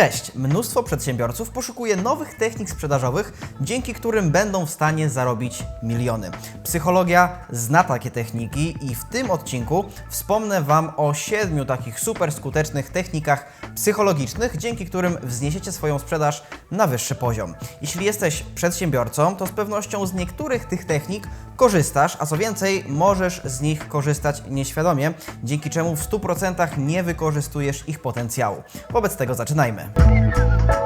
Cześć! Mnóstwo przedsiębiorców poszukuje nowych technik sprzedażowych, dzięki którym będą w stanie zarobić miliony. Psychologia zna takie techniki i w tym odcinku wspomnę Wam o siedmiu takich super skutecznych technikach psychologicznych, dzięki którym wzniesiecie swoją sprzedaż na wyższy poziom. Jeśli jesteś przedsiębiorcą, to z pewnością z niektórych tych technik korzystasz, a co więcej, możesz z nich korzystać nieświadomie, dzięki czemu w 100% nie wykorzystujesz ich potencjału. Wobec tego zaczynajmy. Thank you.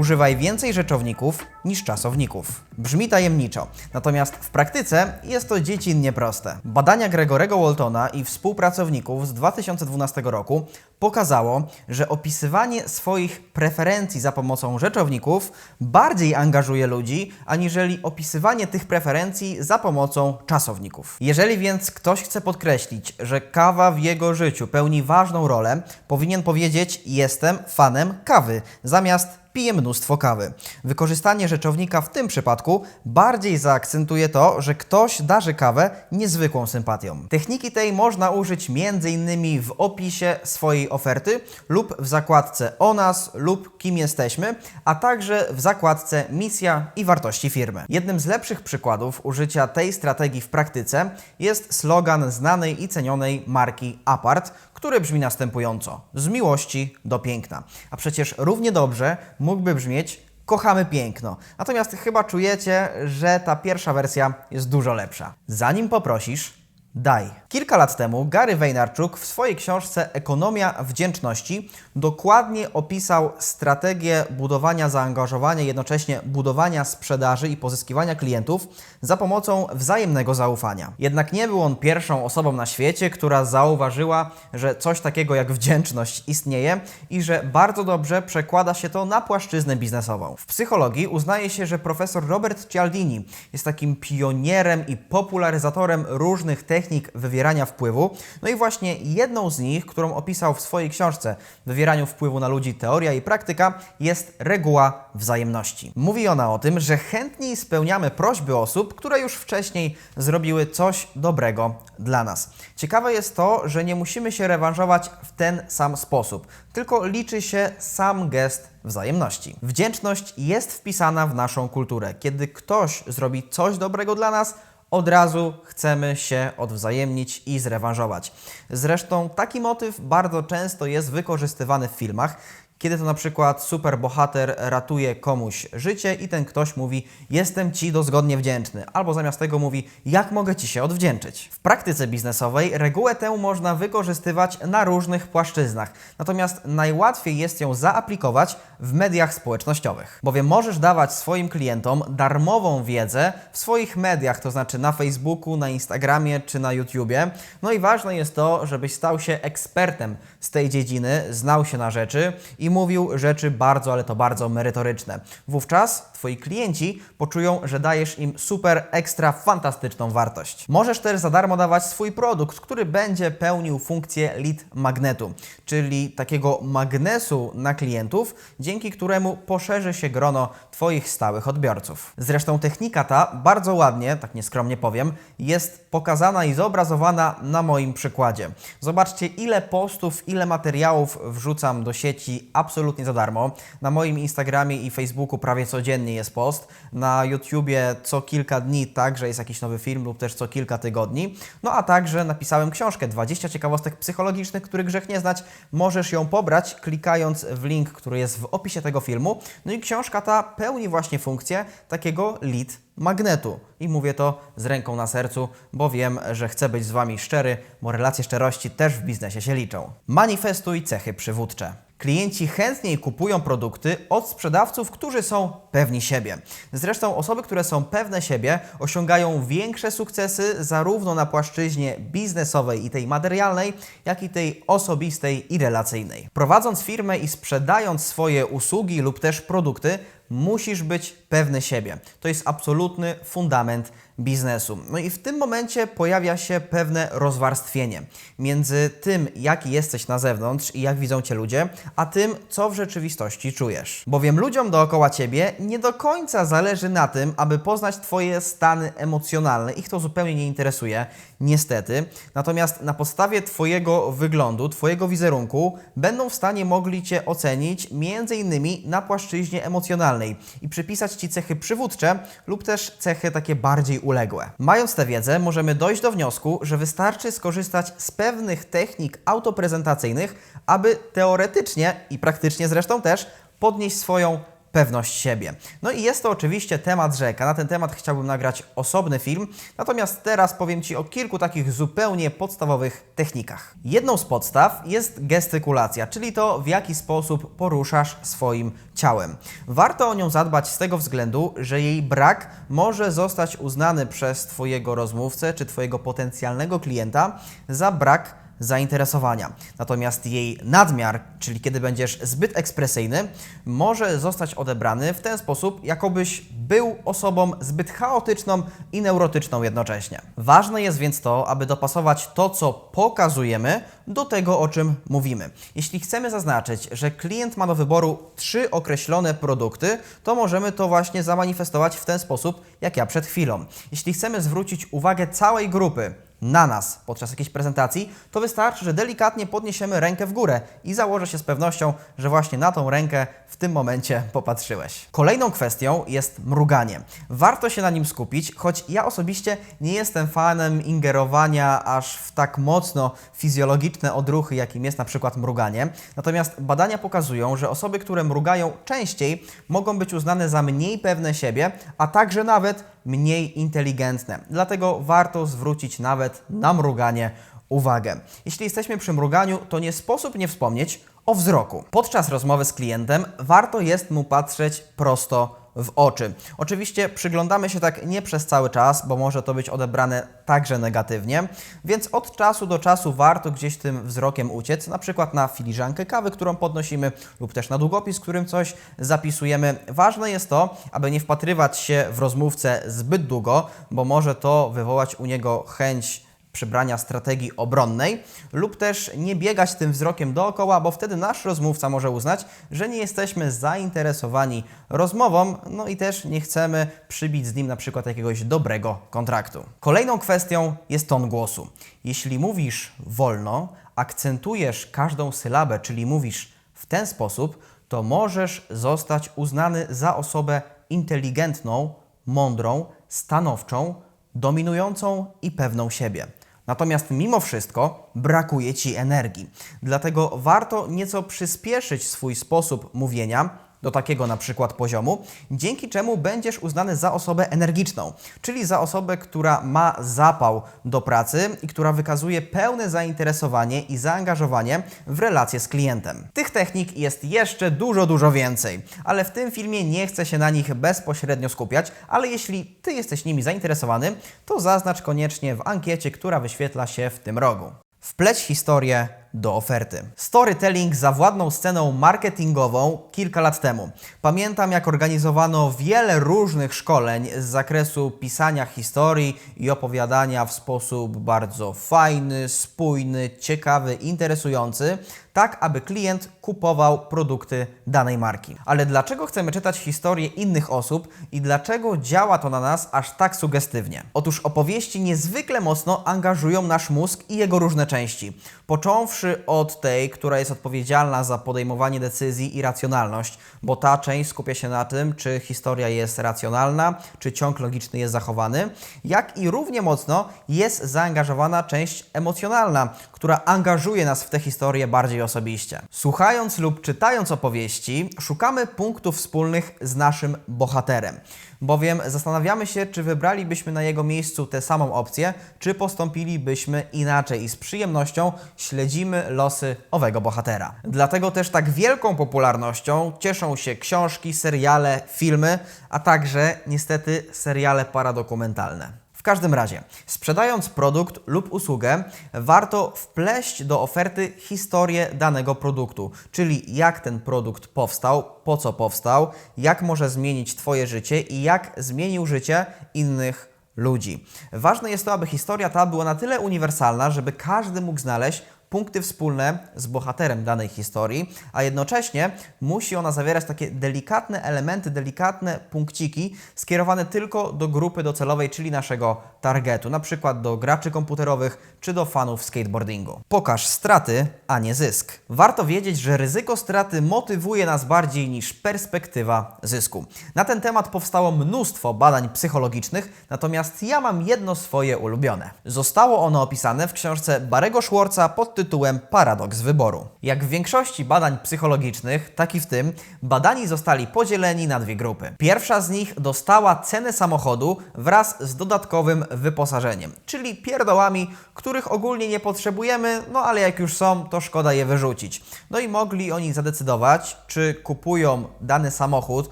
Używaj więcej rzeczowników niż czasowników. Brzmi tajemniczo, natomiast w praktyce jest to dziecinnie proste. Badania Gregorego Waltona i współpracowników z 2012 roku pokazało, że opisywanie swoich preferencji za pomocą rzeczowników bardziej angażuje ludzi, aniżeli opisywanie tych preferencji za pomocą czasowników. Jeżeli więc ktoś chce podkreślić, że kawa w jego życiu pełni ważną rolę, powinien powiedzieć: Jestem fanem kawy, zamiast pije mnóstwo kawy. Wykorzystanie rzeczownika w tym przypadku bardziej zaakcentuje to, że ktoś darzy kawę niezwykłą sympatią. Techniki tej można użyć m.in. w opisie swojej oferty lub w zakładce o nas lub kim jesteśmy, a także w zakładce misja i wartości firmy. Jednym z lepszych przykładów użycia tej strategii w praktyce jest slogan znanej i cenionej marki Apart, który brzmi następująco: z miłości do piękna. A przecież równie dobrze mógłby brzmieć kochamy piękno. Natomiast chyba czujecie, że ta pierwsza wersja jest dużo lepsza. Zanim poprosisz, Daj. Kilka lat temu Gary Vaynerchuk w swojej książce Ekonomia wdzięczności dokładnie opisał strategię budowania zaangażowania, jednocześnie budowania sprzedaży i pozyskiwania klientów za pomocą wzajemnego zaufania. Jednak nie był on pierwszą osobą na świecie, która zauważyła, że coś takiego jak wdzięczność istnieje i że bardzo dobrze przekłada się to na płaszczyznę biznesową. W psychologii uznaje się, że profesor Robert Cialdini jest takim pionierem i popularyzatorem różnych technik wywierania wpływu. No i właśnie jedną z nich, którą opisał w swojej książce Wywieraniu wpływu na ludzi teoria i praktyka, jest reguła wzajemności. Mówi ona o tym, że chętniej spełniamy prośby osób, które już wcześniej zrobiły coś dobrego dla nas. Ciekawe jest to, że nie musimy się rewanżować w ten sam sposób, tylko liczy się sam gest wzajemności. Wdzięczność jest wpisana w naszą kulturę. Kiedy ktoś zrobi coś dobrego dla nas, od razu chcemy się odwzajemnić i zrewanżować. Zresztą taki motyw bardzo często jest wykorzystywany w filmach, kiedy to na przykład superbohater ratuje komuś życie i ten ktoś mówi: Jestem ci dozgodnie wdzięczny, albo zamiast tego mówi: Jak mogę ci się odwdzięczyć? W praktyce biznesowej regułę tę można wykorzystywać na różnych płaszczyznach, natomiast najłatwiej jest ją zaaplikować w mediach społecznościowych, bowiem możesz dawać swoim klientom darmową wiedzę w swoich mediach, to znaczy na Facebooku, na Instagramie czy na YouTubie. No i ważne jest to, żebyś stał się ekspertem z tej dziedziny, znał się na rzeczy i mówił rzeczy bardzo, ale to bardzo merytoryczne. Wówczas Twoi klienci poczują, że dajesz im super, ekstra, fantastyczną wartość. Możesz też za darmo dawać swój produkt, który będzie pełnił funkcję lead magnetu, czyli takiego magnesu na klientów, dzięki któremu poszerzy się grono Twoich stałych odbiorców. Zresztą technika ta bardzo ładnie, tak nieskromnie powiem, jest pokazana i zobrazowana na moim przykładzie. Zobaczcie, ile postów, ile materiałów wrzucam do sieci absolutnie za darmo. Na moim Instagramie i Facebooku prawie codziennie jest post. Na YouTubie co kilka dni także jest jakiś nowy film lub też co kilka tygodni. No a także napisałem książkę 20 ciekawostek psychologicznych, których grzech nie znać. Możesz ją pobrać klikając w link, który jest w opisie tego filmu. No i książka ta pełni właśnie funkcję takiego lead magnetu. I mówię to z ręką na sercu, bo wiem, że chcę być z Wami szczery, bo relacje szczerości też w biznesie się liczą. Manifestuj cechy przywódcze. Klienci chętniej kupują produkty od sprzedawców, którzy są pewni siebie. Zresztą osoby, które są pewne siebie, osiągają większe sukcesy zarówno na płaszczyźnie biznesowej i tej materialnej, jak i tej osobistej i relacyjnej. Prowadząc firmę i sprzedając swoje usługi lub też produkty, musisz być pewny siebie. To jest absolutny fundament biznesu. No i w tym momencie pojawia się pewne rozwarstwienie między tym, jaki jesteś na zewnątrz i jak widzą cię ludzie, a tym, co w rzeczywistości czujesz. Bowiem ludziom dookoła ciebie nie do końca zależy na tym, aby poznać Twoje stany emocjonalne. Ich to zupełnie nie interesuje, niestety. Natomiast na podstawie Twojego wyglądu, Twojego wizerunku będą w stanie mogli Cię ocenić między innymi na płaszczyźnie emocjonalnej i przypisać Ci cechy przywódcze lub też cechy takie bardziej uległe. Mając tę wiedzę, możemy dojść do wniosku, że wystarczy skorzystać z pewnych technik autoprezentacyjnych, aby teoretycznie i praktycznie zresztą też podnieść swoją pewność siebie. No i jest to oczywiście temat rzeka. Na ten temat chciałbym nagrać osobny film, natomiast teraz powiem Ci o kilku takich zupełnie podstawowych technikach. Jedną z podstaw jest gestykulacja, czyli to w jaki sposób poruszasz swoim ciałem. Warto o nią zadbać z tego względu, że jej brak może zostać uznany przez Twojego rozmówcę czy Twojego potencjalnego klienta za brak zainteresowania. Natomiast jej nadmiar, czyli kiedy będziesz zbyt ekspresyjny, może zostać odebrany w ten sposób, jakobyś był osobą zbyt chaotyczną i neurotyczną jednocześnie. Ważne jest więc to, aby dopasować to, co pokazujemy, do tego, o czym mówimy. Jeśli chcemy zaznaczyć, że klient ma do wyboru trzy określone produkty, to możemy to właśnie zamanifestować w ten sposób, jak ja przed chwilą. Jeśli chcemy zwrócić uwagę całej grupy, na nas podczas jakiejś prezentacji, to wystarczy, że delikatnie podniesiemy rękę w górę i założę się z pewnością, że właśnie na tą rękę w tym momencie popatrzyłeś. Kolejną kwestią jest mruganie. Warto się na nim skupić, choć ja osobiście nie jestem fanem ingerowania aż w tak mocno fizjologiczne odruchy, jakim jest na przykład mruganie. Natomiast badania pokazują, że osoby, które mrugają częściej, mogą być uznane za mniej pewne siebie, a także nawet mniej inteligentne. Dlatego warto zwrócić nawet na mruganie uwagę. Jeśli jesteśmy przy mruganiu, to nie sposób nie wspomnieć o wzroku. Podczas rozmowy z klientem warto jest mu patrzeć prosto w oczy. Oczywiście przyglądamy się tak nie przez cały czas, bo może to być odebrane także negatywnie, więc od czasu do czasu warto gdzieś tym wzrokiem uciec, na przykład na filiżankę kawy, którą podnosimy, lub też na długopis, którym coś zapisujemy. Ważne jest to, aby nie wpatrywać się w rozmówcę zbyt długo, bo może to wywołać u niego chęć przybrania strategii obronnej, lub też nie biegać tym wzrokiem dookoła, bo wtedy nasz rozmówca może uznać, że nie jesteśmy zainteresowani rozmową, no i też nie chcemy przybić z nim na przykład jakiegoś dobrego kontraktu. Kolejną kwestią jest ton głosu. Jeśli mówisz wolno, akcentujesz każdą sylabę, czyli mówisz w ten sposób, to możesz zostać uznany za osobę inteligentną, mądrą, stanowczą, dominującą i pewną siebie. Natomiast mimo wszystko brakuje Ci energii. Dlatego warto nieco przyspieszyć swój sposób mówienia, do takiego na przykład poziomu, dzięki czemu będziesz uznany za osobę energiczną, czyli za osobę, która ma zapał do pracy i która wykazuje pełne zainteresowanie i zaangażowanie w relacje z klientem. Tych technik jest jeszcze dużo, dużo więcej, ale w tym filmie nie chcę się na nich bezpośrednio skupiać, ale jeśli Ty jesteś nimi zainteresowany, to zaznacz koniecznie w ankiecie, która wyświetla się w tym rogu. Wpleć historię do oferty. Storytelling zawładnął sceną marketingową kilka lat temu. Pamiętam, jak organizowano wiele różnych szkoleń z zakresu pisania historii i opowiadania w sposób bardzo fajny, spójny, ciekawy, interesujący, tak aby klient kupował produkty danej marki. Ale dlaczego chcemy czytać historie innych osób i dlaczego działa to na nas aż tak sugestywnie? Otóż opowieści niezwykle mocno angażują nasz mózg i jego różne części. Począwszy od tej, która jest odpowiedzialna za podejmowanie decyzji i racjonalność, bo ta część skupia się na tym, czy historia jest racjonalna, czy ciąg logiczny jest zachowany, jak i równie mocno jest zaangażowana część emocjonalna, która angażuje nas w tę historię bardziej osobiście. Słuchając lub czytając opowieści, szukamy punktów wspólnych z naszym bohaterem bowiem zastanawiamy się, czy wybralibyśmy na jego miejscu tę samą opcję, czy postąpilibyśmy inaczej i z przyjemnością śledzimy losy owego bohatera. Dlatego też tak wielką popularnością cieszą się książki, seriale, filmy, a także niestety seriale paradokumentalne. W każdym razie, sprzedając produkt lub usługę, warto wpleść do oferty historię danego produktu, czyli jak ten produkt powstał, po co powstał, jak może zmienić Twoje życie i jak zmienił życie innych ludzi. Ważne jest to, aby historia ta była na tyle uniwersalna, żeby każdy mógł znaleźć punkty wspólne z bohaterem danej historii, a jednocześnie musi ona zawierać takie delikatne elementy, delikatne punkciki skierowane tylko do grupy docelowej, czyli naszego targetu, na przykład do graczy komputerowych czy do fanów skateboardingu. Pokaż straty, a nie zysk. Warto wiedzieć, że ryzyko straty motywuje nas bardziej niż perspektywa zysku. Na ten temat powstało mnóstwo badań psychologicznych, natomiast ja mam jedno swoje ulubione. Zostało ono opisane w książce Barego Schwartza pod tytułem Paradoks wyboru. Jak w większości badań psychologicznych, tak i w tym, badani zostali podzieleni na dwie grupy. Pierwsza z nich dostała cenę samochodu wraz z dodatkowym wyposażeniem, czyli pierdołami, których ogólnie nie potrzebujemy, no ale jak już są, to szkoda je wyrzucić. No i mogli oni zadecydować, czy kupują dany samochód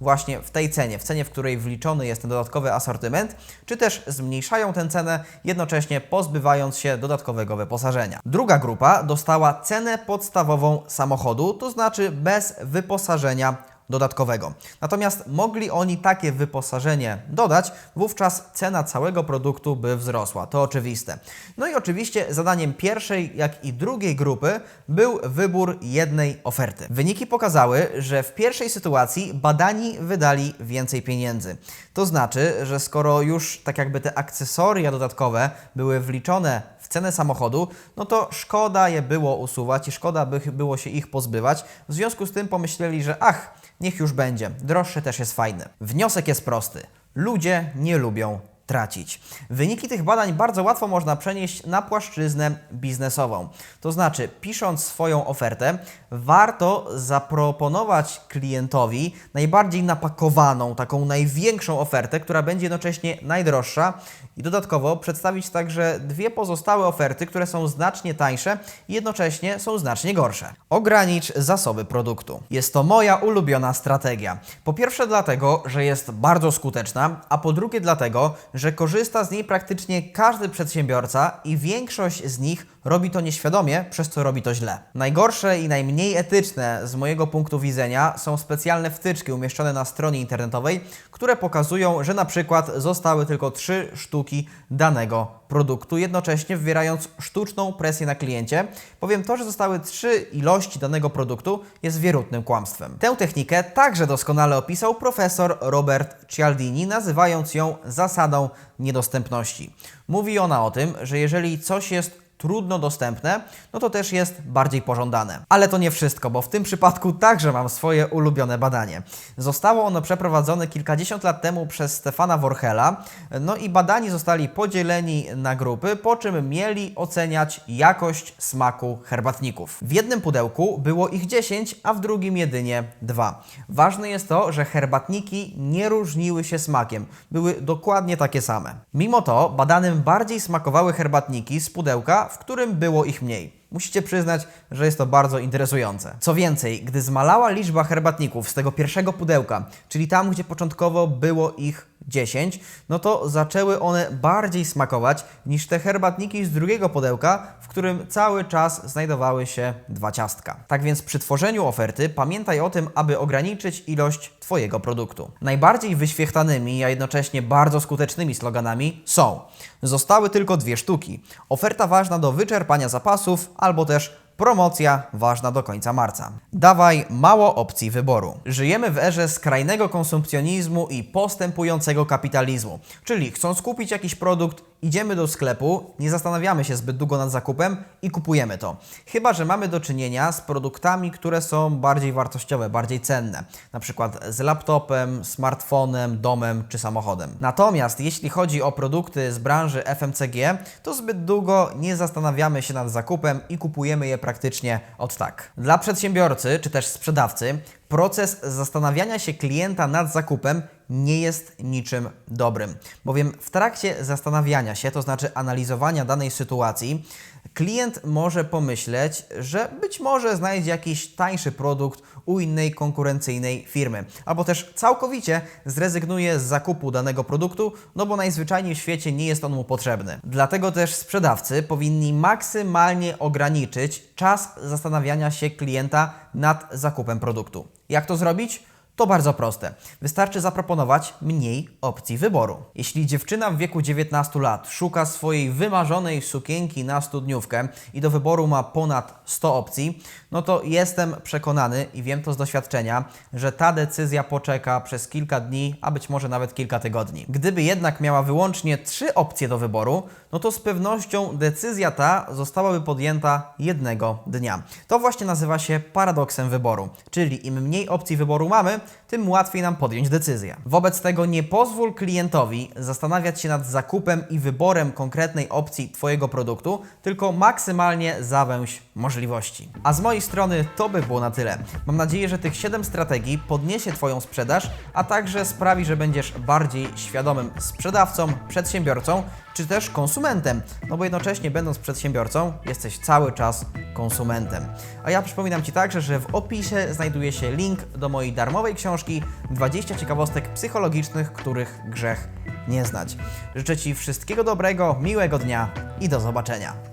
właśnie w tej cenie, w cenie, w której wliczony jest ten dodatkowy asortyment, czy też zmniejszają tę cenę, jednocześnie pozbywając się dodatkowego wyposażenia. Druga grupa dostała cenę podstawową samochodu, to znaczy bez wyposażenia dodatkowego. Natomiast mogli oni takie wyposażenie dodać, wówczas cena całego produktu by wzrosła. To oczywiste. No i oczywiście zadaniem pierwszej, jak i drugiej grupy był wybór jednej oferty. Wyniki pokazały, że w pierwszej sytuacji badani wydali więcej pieniędzy. To znaczy, że skoro już tak jakby te akcesoria dodatkowe były wliczone cenę samochodu, no to szkoda je było usuwać i szkoda by było się ich pozbywać. W związku z tym pomyśleli, że ach, niech już będzie. Droższy też jest fajny. Wniosek jest prosty. Ludzie nie lubią tracić. Wyniki tych badań bardzo łatwo można przenieść na płaszczyznę biznesową. To znaczy, pisząc swoją ofertę, warto zaproponować klientowi najbardziej napakowaną, taką największą ofertę, która będzie jednocześnie najdroższa i dodatkowo przedstawić także dwie pozostałe oferty, które są znacznie tańsze i jednocześnie są znacznie gorsze. Ogranicz zasoby produktu. Jest to moja ulubiona strategia. Po pierwsze dlatego, że jest bardzo skuteczna, a po drugie dlatego, że korzysta z niej praktycznie każdy przedsiębiorca i większość z nich robi to nieświadomie, przez co robi to źle. Najgorsze i najmniej etyczne z mojego punktu widzenia są specjalne wtyczki umieszczone na stronie internetowej, które pokazują, że na przykład zostały tylko trzy sztuki danego produktu, jednocześnie wywierając sztuczną presję na kliencie, bowiem to, że zostały trzy ilości danego produktu jest wierutnym kłamstwem. Tę technikę także doskonale opisał profesor Robert Cialdini, nazywając ją zasadą niedostępności. Mówi ona o tym, że jeżeli coś jest trudno dostępne, no to też jest bardziej pożądane. Ale to nie wszystko, bo w tym przypadku także mam swoje ulubione badanie. Zostało ono przeprowadzone kilkadziesiąt lat temu przez Stefana Worchela, no i badani zostali podzieleni na grupy, po czym mieli oceniać jakość smaku herbatników. W jednym pudełku było ich 10, a w drugim jedynie dwa. Ważne jest to, że herbatniki nie różniły się smakiem, były dokładnie takie same. Mimo to badanym bardziej smakowały herbatniki z pudełka, w którym było ich mniej. Musicie przyznać, że jest to bardzo interesujące. Co więcej, gdy zmalała liczba herbatników z tego pierwszego pudełka, czyli tam, gdzie początkowo było ich 10, no to zaczęły one bardziej smakować niż te herbatniki z drugiego pudełka, w którym cały czas znajdowały się dwa ciastka. Tak więc przy tworzeniu oferty pamiętaj o tym, aby ograniczyć ilość Twojego produktu. Najbardziej wyświechtanymi, a jednocześnie bardzo skutecznymi sloganami są Zostały tylko dwie sztuki. Oferta ważna do wyczerpania zapasów albo też Promocja ważna do końca marca. Dawaj mało opcji wyboru. Żyjemy w erze skrajnego konsumpcjonizmu i postępującego kapitalizmu. Czyli chcąc kupić jakiś produkt, idziemy do sklepu, nie zastanawiamy się zbyt długo nad zakupem i kupujemy to. Chyba, że mamy do czynienia z produktami, które są bardziej wartościowe, bardziej cenne. Na przykład z laptopem, smartfonem, domem czy samochodem. Natomiast jeśli chodzi o produkty z branży FMCG, to zbyt długo nie zastanawiamy się nad zakupem i kupujemy je praktycznie od tak. Dla przedsiębiorcy czy też sprzedawcy proces zastanawiania się klienta nad zakupem nie jest niczym dobrym, bowiem w trakcie zastanawiania się, to znaczy analizowania danej sytuacji, klient może pomyśleć, że być może znajdzie jakiś tańszy produkt u innej konkurencyjnej firmy, albo też całkowicie zrezygnuje z zakupu danego produktu, no bo najzwyczajniej w świecie nie jest on mu potrzebny. Dlatego też sprzedawcy powinni maksymalnie ograniczyć czas zastanawiania się klienta nad zakupem produktu. Jak to zrobić? To bardzo proste. Wystarczy zaproponować mniej opcji wyboru. Jeśli dziewczyna w wieku 19 lat szuka swojej wymarzonej sukienki na studniówkę i do wyboru ma ponad 100 opcji, no to jestem przekonany i wiem to z doświadczenia, że ta decyzja poczeka przez kilka dni, a być może nawet kilka tygodni. Gdyby jednak miała wyłącznie trzy opcje do wyboru, no to z pewnością decyzja ta zostałaby podjęta jednego dnia. To właśnie nazywa się paradoksem wyboru, czyli im mniej opcji wyboru mamy, tym łatwiej nam podjąć decyzję. Wobec tego nie pozwól klientowi zastanawiać się nad zakupem i wyborem konkretnej opcji Twojego produktu, tylko maksymalnie zawęź możliwości. A z mojej strony to by było na tyle. Mam nadzieję, że tych 7 strategii podniesie Twoją sprzedaż, a także sprawi, że będziesz bardziej świadomym sprzedawcą, przedsiębiorcą czy też konsumentem, no bo jednocześnie będąc przedsiębiorcą, jesteś cały czas konsumentem. A ja przypominam Ci także, że w opisie znajduje się link do mojej darmowej książki 20 ciekawostek psychologicznych, których grzech nie znać. Życzę Ci wszystkiego dobrego, miłego dnia i do zobaczenia.